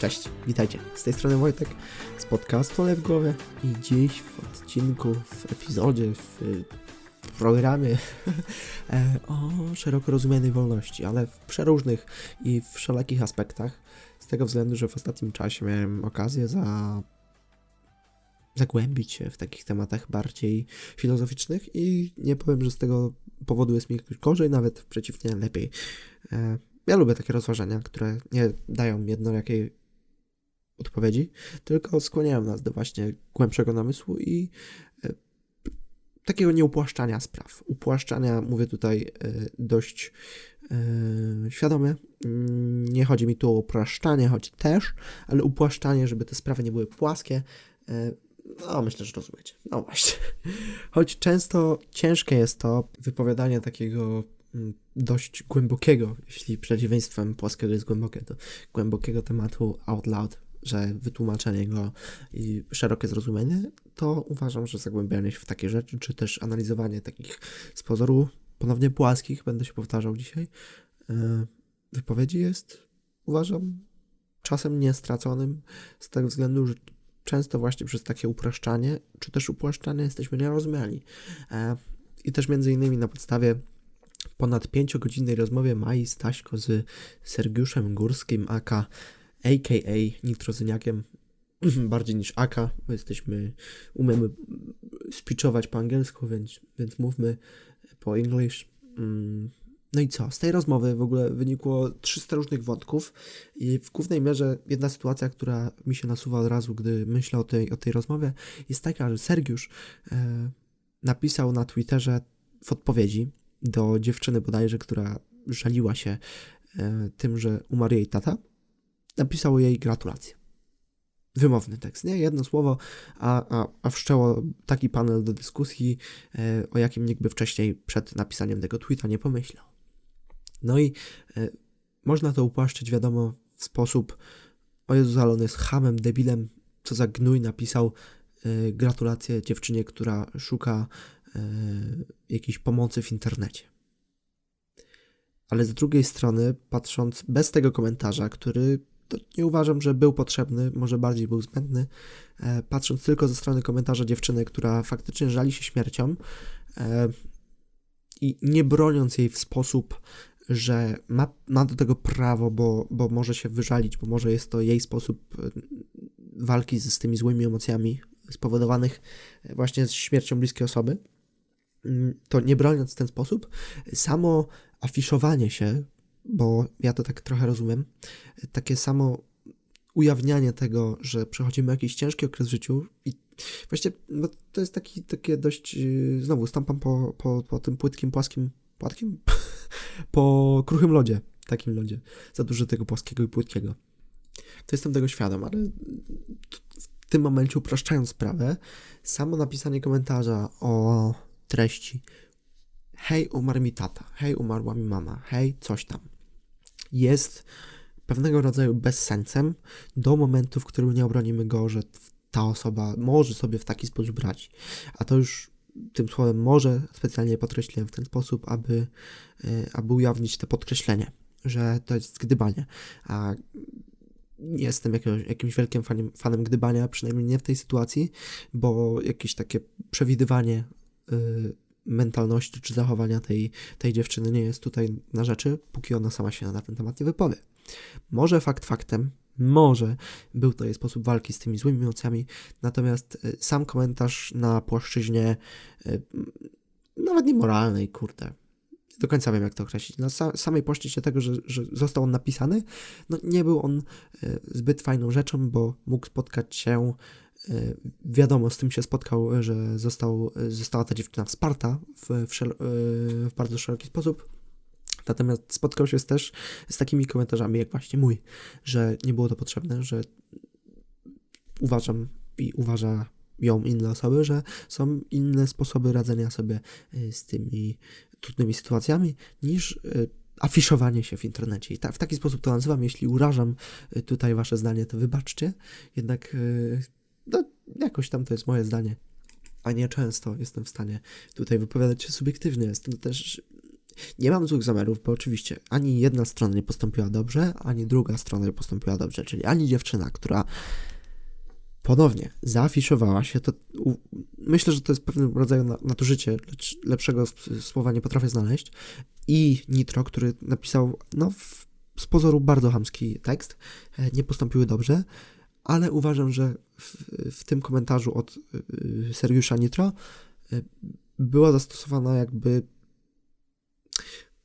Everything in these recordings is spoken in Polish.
Cześć, witajcie. Z tej strony Wojtek z podcastu Ale w głowie i dziś w odcinku, w epizodzie, w programie e, o szeroko rozumianej wolności, ale w przeróżnych i wszelakich aspektach. Z tego względu, że w ostatnim czasie miałem okazję za zagłębić się w takich tematach bardziej filozoficznych i nie powiem, że z tego powodu jest mi gorzej, nawet przeciwnie, lepiej. E, ja lubię takie rozważania, które nie dają jednorakiej odpowiedzi, tylko skłaniają nas do właśnie głębszego namysłu i e, takiego nieupłaszczania spraw. Upłaszczania mówię tutaj e, dość e, świadomie. Mm, nie chodzi mi tu o upraszczanie, choć też, ale upłaszczanie, żeby te sprawy nie były płaskie. No, myślę, że rozumiecie. No właśnie. Choć często ciężkie jest to wypowiadanie takiego mm, dość głębokiego, jeśli przeciwieństwem płaskiego jest głębokie, to głębokiego tematu out loud że wytłumaczenie go i szerokie zrozumienie, to uważam, że zagłębianie się w takie rzeczy, czy też analizowanie takich z pozoru ponownie płaskich, będę się powtarzał dzisiaj, e, wypowiedzi jest, uważam, czasem niestraconym z tego względu, że często właśnie przez takie upraszczanie, czy też upłaszczanie jesteśmy nierozumiani. E, I też między innymi na podstawie ponad pięciogodzinnej rozmowie Mai Staśko z Sergiuszem Górskim, aka a.k.a. nitrozyniakiem, bardziej niż Aka, bo jesteśmy, umiemy speechować po angielsku, więc, więc mówmy po English. Mm, no i co? Z tej rozmowy w ogóle wynikło 300 różnych wątków i w głównej mierze jedna sytuacja, która mi się nasuwa od razu, gdy myślę o tej, o tej rozmowie, jest taka, że Sergiusz e, napisał na Twitterze w odpowiedzi do dziewczyny bodajże, która żaliła się e, tym, że umarł jej tata, napisał jej gratulacje. Wymowny tekst, nie? Jedno słowo, a, a, a wszczęło taki panel do dyskusji, e, o jakim nikt by wcześniej przed napisaniem tego tweeta nie pomyślał. No i e, można to upłaszczyć, wiadomo, w sposób o Jezu, ale on jest hamem, debilem, co za gnój napisał e, gratulacje dziewczynie, która szuka jakiejś pomocy w internecie ale z drugiej strony, patrząc bez tego komentarza, który nie uważam, że był potrzebny, może bardziej był zbędny. E, patrząc tylko ze strony komentarza dziewczyny, która faktycznie żali się śmiercią e, i nie broniąc jej w sposób, że ma, ma do tego prawo, bo, bo może się wyżalić, bo może jest to jej sposób e, walki z, z tymi złymi emocjami spowodowanych właśnie śmiercią bliskiej osoby, mm, to nie broniąc w ten sposób, samo afiszowanie się bo ja to tak trochę rozumiem, takie samo ujawnianie tego, że przechodzimy jakiś ciężki okres w życiu i właśnie no, to jest taki, takie dość, yy, znowu stąpam po, po, po tym płytkim, płaskim, płatkim? po kruchym lodzie, takim lodzie, za dużo tego płaskiego i płytkiego. To jestem tego świadom, ale w tym momencie upraszczając sprawę, samo napisanie komentarza o treści. Hej, umarł mi tata, hej, umarła mi mama, hej, coś tam jest pewnego rodzaju bezsensem do momentu, w którym nie obronimy go, że ta osoba może sobie w taki sposób brać. A to już tym słowem może specjalnie podkreśliłem w ten sposób, aby, e, aby ujawnić to podkreślenie, że to jest gdybanie. A nie jestem jakimś, jakimś wielkim fanem, fanem gdybania, przynajmniej nie w tej sytuacji, bo jakieś takie przewidywanie y, mentalności czy zachowania tej, tej dziewczyny nie jest tutaj na rzeczy, póki ona sama się na ten temat nie wypowie. Może fakt faktem, może był to jej sposób walki z tymi złymi emocjami, natomiast e, sam komentarz na płaszczyźnie e, nawet niemoralnej, kurde, do końca wiem jak to określić, na samej płaszczyźnie tego, że, że został on napisany, no nie był on e, zbyt fajną rzeczą, bo mógł spotkać się wiadomo, z tym się spotkał, że został, została ta dziewczyna wsparta w, w, szel, e, w bardzo szeroki sposób. Natomiast spotkał się też z takimi komentarzami, jak właśnie mój, że nie było to potrzebne, że uważam i uważa ją inne osoby, że są inne sposoby radzenia sobie e, z tymi trudnymi sytuacjami niż afiszowanie się w internecie. I ta, w taki sposób to nazywam. Jeśli urażam tutaj wasze zdanie, to wybaczcie. Jednak no, jakoś tam to jest moje zdanie, a nie często jestem w stanie tutaj wypowiadać się subiektywnie. Jestem też Nie mam złych zamiarów, bo oczywiście ani jedna strona nie postąpiła dobrze, ani druga strona nie postąpiła dobrze, czyli ani dziewczyna, która ponownie zaafiszowała się, to u, myślę, że to jest pewnym rodzaju nadużycie, lecz lepszego słowa nie potrafię znaleźć, i Nitro, który napisał, no, w, z pozoru bardzo hamski tekst, e, nie postąpiły dobrze, ale uważam, że w, w tym komentarzu od y, Seriusza Nitro y, była zastosowana jakby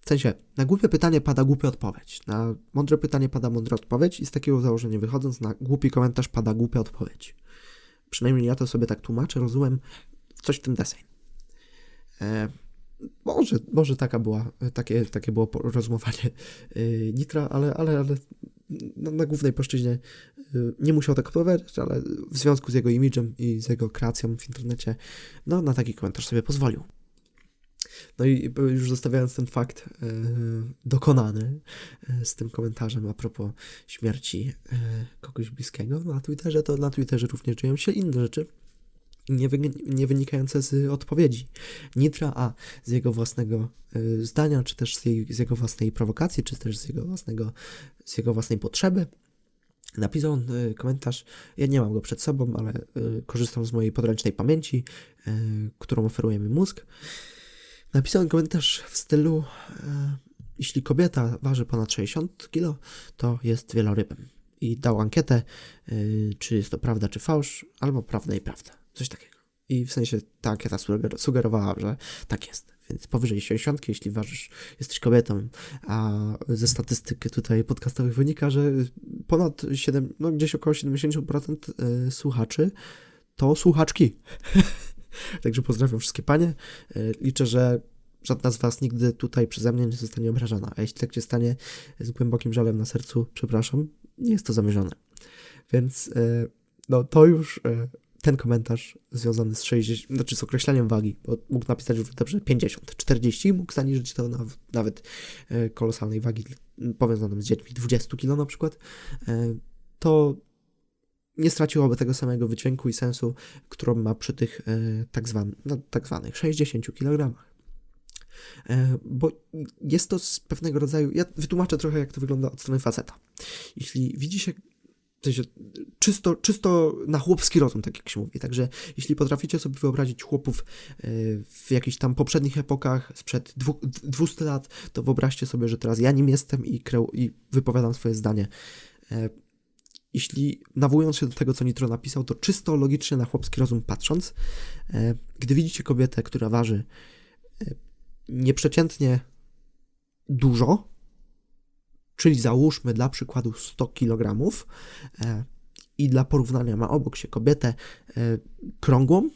w sensie, na głupie pytanie pada głupia odpowiedź, na mądre pytanie pada mądra odpowiedź i z takiego założenia wychodząc, na głupi komentarz pada głupia odpowiedź. Przynajmniej ja to sobie tak tłumaczę, rozumiem, coś w tym deseń. E, może, może taka była, takie, takie było rozumowanie e, Nitra, ale, ale, ale na, na głównej płaszczyźnie nie musiał tak odpowiadać, ale w związku z jego imidżem i z jego kreacją w internecie, no na taki komentarz sobie pozwolił. No i już zostawiając ten fakt e, dokonany z tym komentarzem a propos śmierci kogoś bliskiego na Twitterze, to na Twitterze również dzieją się inne rzeczy. Nie, wy, nie wynikające z odpowiedzi Nitra, a z jego własnego y, zdania, czy też z, jej, z jego własnej prowokacji, czy też z jego własnego, z jego własnej potrzeby. Napisał y, komentarz, ja nie mam go przed sobą, ale y, korzystam z mojej podręcznej pamięci, którą oferuje mi mózg. Napisałem komentarz w stylu: e, Jeśli kobieta waży ponad 60 kg, to jest wielorybem. I dał ankietę, e, czy jest to prawda, czy fałsz, albo prawda i prawda. Coś takiego. I w sensie ta ankieta sugerowała, że tak jest. Więc powyżej 60, jeśli ważysz, jesteś kobietą, a ze statystyk tutaj podcastowych wynika, że ponad 7, no gdzieś około 70% e, słuchaczy to słuchaczki. Także pozdrawiam wszystkie panie. E, liczę, że żadna z was nigdy tutaj przeze mnie nie zostanie obrażona. A jeśli tak się stanie z głębokim żalem na sercu, przepraszam, nie jest to zamierzone. Więc e, no to już ten komentarz związany z 60, znaczy z określeniem wagi, bo mógł napisać dobrze 50, 40, mógł zaniżyć to na, nawet kolosalnej wagi powiązanym z dziećmi 20 kg na przykład, to nie straciłoby tego samego wydźwięku i sensu, którą ma przy tych e, tak, zwan, no, tak zwanych 60 kg. E, bo jest to z pewnego rodzaju. Ja wytłumaczę trochę, jak to wygląda od strony faceta. Jeśli widzi się czysto, czysto na chłopski rozum, tak jak się mówi. Także jeśli potraficie sobie wyobrazić chłopów e, w jakichś tam poprzednich epokach, sprzed 200 lat, to wyobraźcie sobie, że teraz ja nim jestem i, kreu, i wypowiadam swoje zdanie jeśli nawołując się do tego, co Nitro napisał, to czysto logicznie na chłopski rozum patrząc, e, gdy widzicie kobietę, która waży e, nieprzeciętnie dużo, czyli załóżmy dla przykładu 100 kg e, i dla porównania ma obok się kobietę krągłą,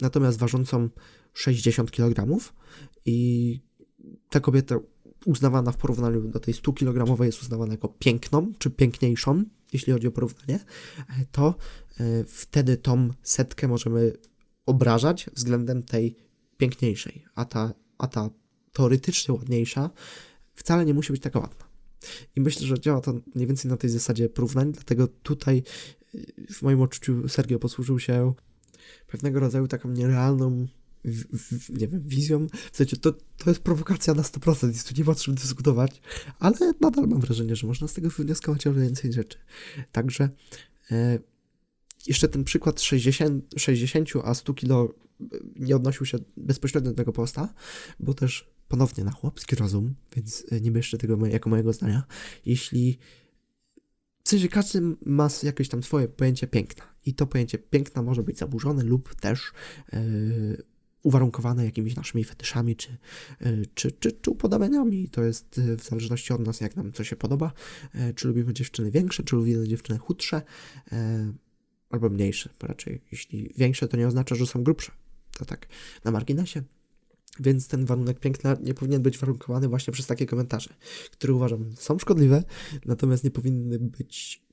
natomiast ważącą 60 kg i ta kobieta uznawana w porównaniu do tej 100 kg jest uznawana jako piękną czy piękniejszą, jeśli chodzi o porównanie, to e, wtedy tą setkę możemy obrażać względem tej piękniejszej, a ta, a ta teoretycznie ładniejsza wcale nie musi być taka ładna. I myślę, że działa to mniej więcej na tej zasadzie porównań, dlatego tutaj e, w moim odczuciu Sergio posłużył się pewnego rodzaju taką nierealną nie wiem, wizją. W sensie to, to jest prowokacja na 100%, jest tu nie ma czym dyskutować, ale nadal mam wrażenie, że można z tego wywnioskować o więcej rzeczy. Także e, jeszcze ten przykład 60, 60 a 100 kilo e, nie odnosił się bezpośrednio do tego posta, bo też ponownie na chłopski rozum, więc e, nie jeszcze tego jako mojego zdania. Jeśli w sensie każdy ma jakieś tam swoje pojęcie piękna i to pojęcie piękna może być zaburzone lub też yy, uwarunkowane jakimiś naszymi fetyszami czy, e, czy, czy, czy upodobaniami. To jest w zależności od nas, jak nam co się podoba. E, czy lubimy dziewczyny większe, czy lubimy dziewczyny chudsze, albo mniejsze. Raczej jeśli większe, to nie oznacza, że są grubsze. To tak na marginesie. Więc ten warunek piękna nie powinien być warunkowany właśnie przez takie komentarze, które uważam są szkodliwe, natomiast nie powinny być.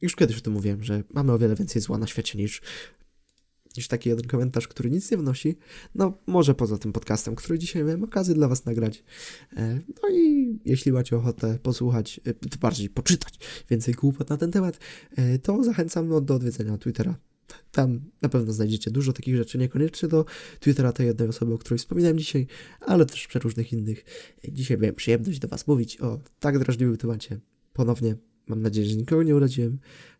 Już kiedyś o tym mówiłem, że mamy o wiele więcej zła na świecie niż niż taki jeden komentarz, który nic nie wnosi. No, może poza tym podcastem, który dzisiaj miałem okazję dla Was nagrać. E, no i jeśli macie ochotę posłuchać, e, bardziej poczytać więcej głupot na ten temat, e, to zachęcam do odwiedzenia Twittera Tam na pewno znajdziecie dużo takich rzeczy, niekoniecznie do Twittera tej jednej osoby, o której wspominałem dzisiaj, ale też przeróżnych innych. Dzisiaj miałem przyjemność do Was mówić o tak drażliwym temacie. Ponownie mam nadzieję, że nikogo nie uraziłem.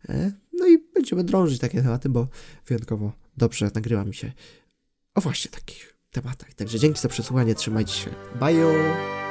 E, No i będziemy drążyć takie tematy, bo wyjątkowo dobrze nagrywa mi się o właśnie takich tematach. Także dzięki za przesłuchanie, trzymajcie się. Bye!